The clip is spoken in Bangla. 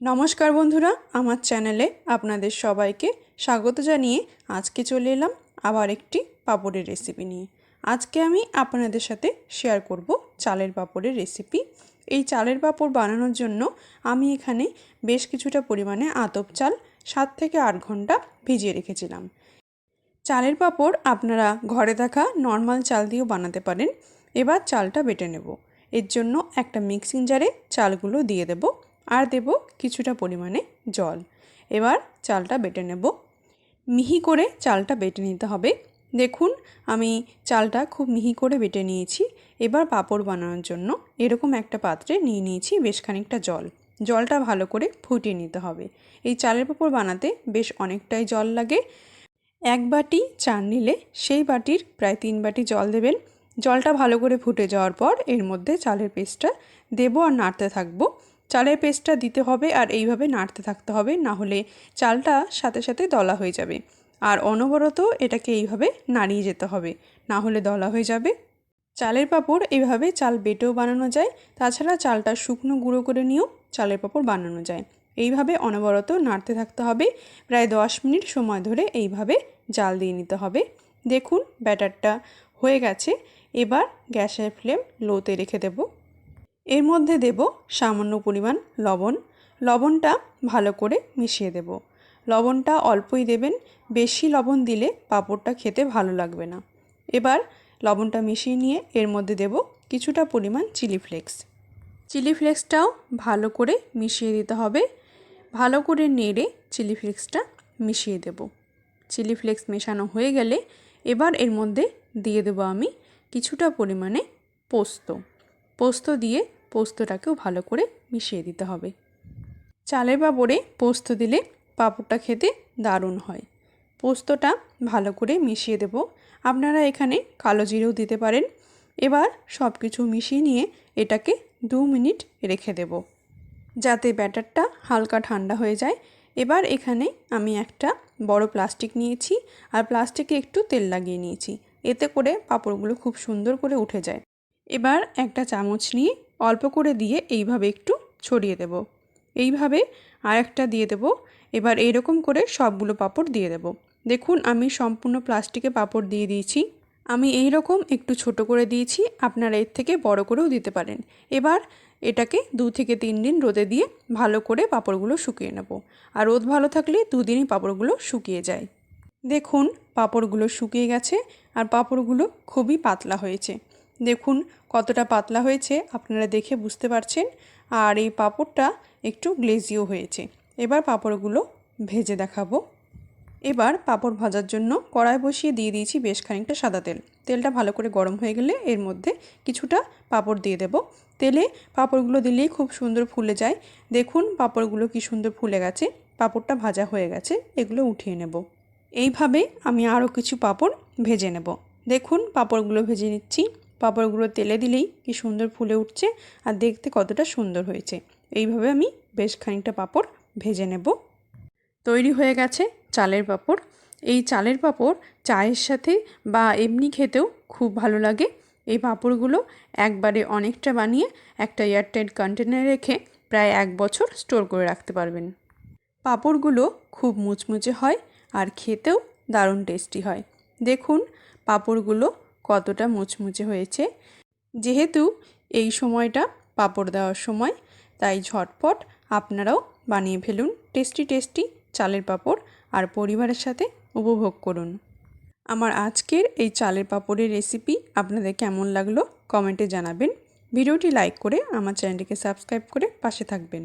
নমস্কার বন্ধুরা, আমার চ্যানেলে আপনাদের সবাইকে স্বাগত জানিয়ে আজকে চলে এলাম আবার একটি পাঁপড়ের রেসিপি নিয়ে। আজকে আমি আপনাদের সাথে শেয়ার করব চালের পাঁপড়ের রেসিপি এই চালের পাঁপড় বানানোর জন্য আমি এখানে বেশ কিছুটা পরিমাণে আতপ চাল সাত থেকে আট ঘণ্টা ভিজিয়ে রেখেছিলাম। চালের পাঁপড় আপনারা ঘরে থাকা নর্মাল চাল দিয়েও বানাতে পারেন। এবার চালটা বেটে নেব। এর জন্য একটা মিক্সিং জারে চালগুলো দিয়ে দেব। আর দেব কিছুটা পরিমাণে জল। এবার চালটা বেটে নেব। মিহি করে চালটা বেটে নিতে হবে। দেখুন, আমি চালটা খুব মিহি করে বেটে নিয়েছি। এবার পাঁপড় বানানোর জন্য এরকম একটা পাত্রে নিয়ে নিয়েছি বেশ খানিকটা জল। জলটা ভালো করে ফুটিয়ে নিতে হবে। এই চালের পাঁপড় বানাতে বেশ অনেকটাই জল লাগে। এক বাটি চাল নিলে সেই বাটির প্রায় তিন বাটি জল দেবেন। জলটা ভালো করে ফুটে যাওয়ার পর এর মধ্যে চালের পেস্টটা দেবো আর নাড়তে থাকব। চালের পেস্টটা দিতে হবে আর এইভাবে নাড়তে থাকতে হবে, না হলে চালটা সাথে সাথে দলা হয়ে যাবে। আর অনবরত এটাকে এইভাবে নাড়িয়ে যেতে হবে, না হলে দলা হয়ে যাবে। চালের পাঁপড় এইভাবে চাল বেটেও বানানো যায়, তাছাড়া চালটা শুকনো গুঁড়ো করে নিয়েও চালের পাঁপড় বানানো যায়। এইভাবে অনবরত নাড়তে থাকতে হবে, প্রায় দশ মিনিট সময় ধরে এইভাবে জাল দিয়ে নিতে হবে। দেখুন ব্যাটারটা হয়ে গেছে, এবার গ্যাসের ফ্লেম লোতে রেখে দেব। এর মধ্যে দেব সামান্য পরিমাণ লবণ। লবণটা ভালো করে মিশিয়ে দেব। লবণটা অল্পই দেবেন, বেশি লবণ দিলে পাঁপড়টা খেতে ভালো লাগবে না। এবার লবণটা মিশিয়ে নিয়ে এর মধ্যে দেব কিছুটা পরিমাণ চিলি ফ্লেক্স। চিলি ফ্লেক্সটাও ভালো করে মিশিয়ে দিতে হবে। ভালো করে নেড়ে চিলি ফ্লেক্সটা মিশিয়ে দেব। চিলি ফ্লেক্স মেশানো হয়ে গেলে এবার এর মধ্যে দিয়ে দেবো আমি কিছুটা পরিমাণে পোস্ত। পোস্ত দিয়ে পোস্তটাকেও ভালো করে মিশিয়ে দিতে হবে। চালের পাঁপড়ে পোস্ত দিলে পাঁপড়টা খেতে দারুণ হয়। পোস্তটা ভালো করে মিশিয়ে দেব। আপনারা এখানে কালো জিরেও দিতে পারেন। এবার সব কিছু মিশিয়ে নিয়ে এটাকে দু মিনিট রেখে দেব। যাতে ব্যাটারটা হালকা ঠান্ডা হয়ে যায়। এবার এখানে আমি একটা বড় প্লাস্টিক নিয়েছি আর প্লাস্টিকে একটু তেল লাগিয়ে নিয়েছি। এতে করে পাঁপড়গুলো খুব সুন্দর করে উঠে যায়। এবার একটা চামচ নিয়ে অল্প করে দিয়ে এইভাবে একটু ছড়িয়ে দেব। এইভাবে আর একটা দিয়ে দেব। এবার এইরকম করে সবগুলো পাপড় দিয়ে দেব। দেখুন, আমি সম্পূর্ণ প্লাস্টিকে পাপড় দিয়ে দিয়েছি। আমি এই রকম একটু ছোট করে দিয়েছি, আপনারা এর থেকে বড় করেও দিতে পারেন। এবার এটাকে দু থেকে তিন দিন রোদে দিয়ে ভালো করে পাঁপড়গুলো শুকিয়ে নেব। আর রোদ ভালো থাকলে দুদিনই পাঁপড়গুলো শুকিয়ে যায়। দেখুন, পাঁপড়গুলো শুকিয়ে গেছে আর পাঁপড়গুলো খুবই পাতলা হয়েছে। দেখুন কতটা পাতলা হয়েছে, আপনারা দেখে বুঝতে পারছেন। আর এই পাঁপড়টা একটু গ্লেজিও হয়েছে। এবার পাঁপড়গুলো ভেজে দেখাবো। এবার পাঁপড় ভাজার জন্য কড়াই বসিয়ে দিয়ে দিয়েছি বেশ খানিকটা সাদা তেল। তেলটা ভালো করে গরম হয়ে গেলে এর মধ্যে কিছুটা পাঁপড় দিয়ে দেব। তেলে পাঁপড়গুলো দিলেই খুব সুন্দর ফুলে যায়। দেখুন পাঁপড়গুলো কি সুন্দর ফুলে গেছে। পাঁপড়টা ভাজা হয়ে গেছে, এগুলো উঠিয়ে নেব। এইভাবে আমি আরও কিছু পাঁপড় ভেজে নেব। দেখুন পাঁপড়গুলো ভেজে নিচ্ছি। পাঁপড়গুলো তেলে দিলেই কি সুন্দর ফুলে উঠছে আর দেখতে কতটা সুন্দর হয়েছে। এইভাবে আমি বেশ খানিকটা পাঁপড় ভেজে নেব। তৈরি হয়ে গেছে চালের পাঁপড়। এই চালের পাঁপড় চায়ের সাথে বা এমনি খেতেও খুব ভালো লাগে। এই পাঁপড়গুলো একবারে অনেকটা বানিয়ে একটা এয়ারটাইট কন্টেনারে রেখে প্রায় এক বছর স্টোর করে রাখতে পারবেন। পাঁপড়গুলো খুব মুচমুচে হয় আর খেতেও দারুণ টেস্টি হয়। দেখুন, পাঁপড়গুলো কতটা মুচমুচে হয়েছে। যেহেতু এই সময়টা পাঁপড় দেওয়ার সময়, তাই ঝটপট আপনারাও বানিয়ে ফেলুন টেস্টি টেস্টি চালের পাঁপড় আর পরিবারের সাথে উপভোগ করুন। আমার আজকের এই চালের পাঁপড়ের রেসিপি আপনাদের কেমন লাগল কমেন্টে জানাবেন। ভিডিওটি লাইক করে আমার চ্যানেলটিকে সাবস্ক্রাইব করে পাশে থাকবেন।